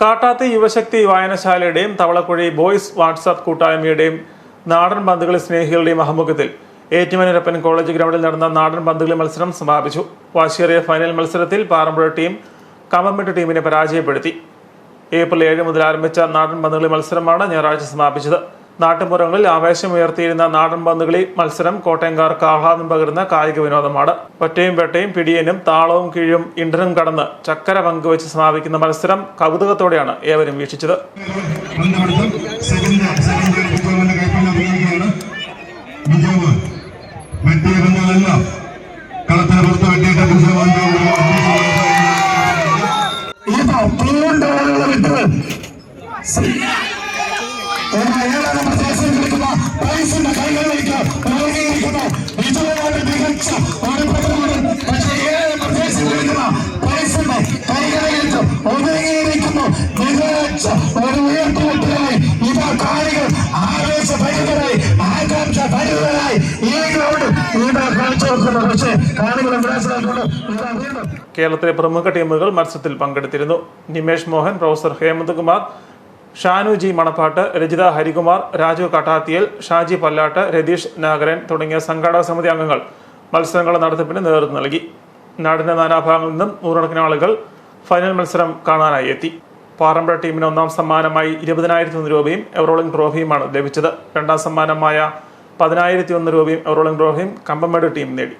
കാട്ടാത്തി യുവശക്തി വായനശാലയുടെയും Thavalakkuzhi boys WhatsApp കൂട്ടായ്മയുടെയും നാടൻ പന്തുകളി സ്നേഹികളുടെയും ആഭിമുഖ്യത്തിൽ ഏറ്റുമനിരപ്പൻ കോളേജ് ഗ്രൗണ്ടിൽ നടന്ന നാടൻ പന്തുകളി മത്സരം സമാപിച്ചു. വാശിയേറിയ ഫൈനൽ മത്സരത്തിൽ പാറമ്പുഴ ടീം കമ്പമെട്ട് ടീമിനെ പരാജയപ്പെടുത്തി. ഏപ്രിൽ ഏഴ് മുതൽ ആരംഭിച്ച നാടൻ പന്തുകളി മത്സരമാണ് ഞായറാഴ്ച സമാപിച്ചത്. നാട്ടുമ്പുറങ്ങളിൽ ആവേശമുയർത്തിയിരുന്ന നാടൻ പന്തുകളി മത്സരം കോട്ടയംകാർക്ക് ആഹ്ലാദം പകരുന്ന കായിക വിനോദമാണ്. ഒറ്റയും വെട്ടയും പിടിയനും താളവും കീഴും ഇന്ധനം കടന്ന് ചക്കര പങ്കുവച്ച് സമാപിക്കുന്ന മത്സരം കൗതുകത്തോടെയാണ് ഏവരും വീക്ഷിച്ചത്. പന്തടുത്ത് സെക്കൻഡ് പക്ഷേ ഈ ഗ്രൗണ്ട് ഇതാ പക്ഷേ വീണ്ടും കേരളത്തിലെ പ്രമുഖ ടീമുകൾ മത്സരത്തിൽ പങ്കെടുത്തിരുന്നു. നിമേഷ് മോഹൻ പ്രൊഫസർ ഹേമന്ത് കുമാർ ഷാനു ജി മണപ്പാട്ട് രജിത ഹരികുമാർ രാജു കട്ടാത്തിയൽ ഷാജി പല്ലാട്ട് രതീഷ് നാഗരൻ തുടങ്ങിയ സംഘാടക സമിതി അംഗങ്ങൾ മത്സരങ്ങളുടെ നടത്തിപ്പിന് നേതൃത്വം നൽകി. നാടിന്റെ നാനാഭാഗങ്ങളിൽ നിന്നും നൂറുകണക്കിന് ആളുകൾ ഫൈനൽ മത്സരം കാണാനായി എത്തി. പാറമ്പഴ ടീമിന് ഒന്നാം സമ്മാനമായി ഇരുപതിനായിരത്തി ഒന്ന് രൂപയും എവറോളിംഗ് ട്രോഫിയുമാണ് ലഭിച്ചത്. രണ്ടാം സമ്മാനമായ പതിനായിരത്തി ഒന്ന് രൂപയും എവറോളിംഗ് ട്രോഫിയും കമ്പമേട് ടീം നേടി.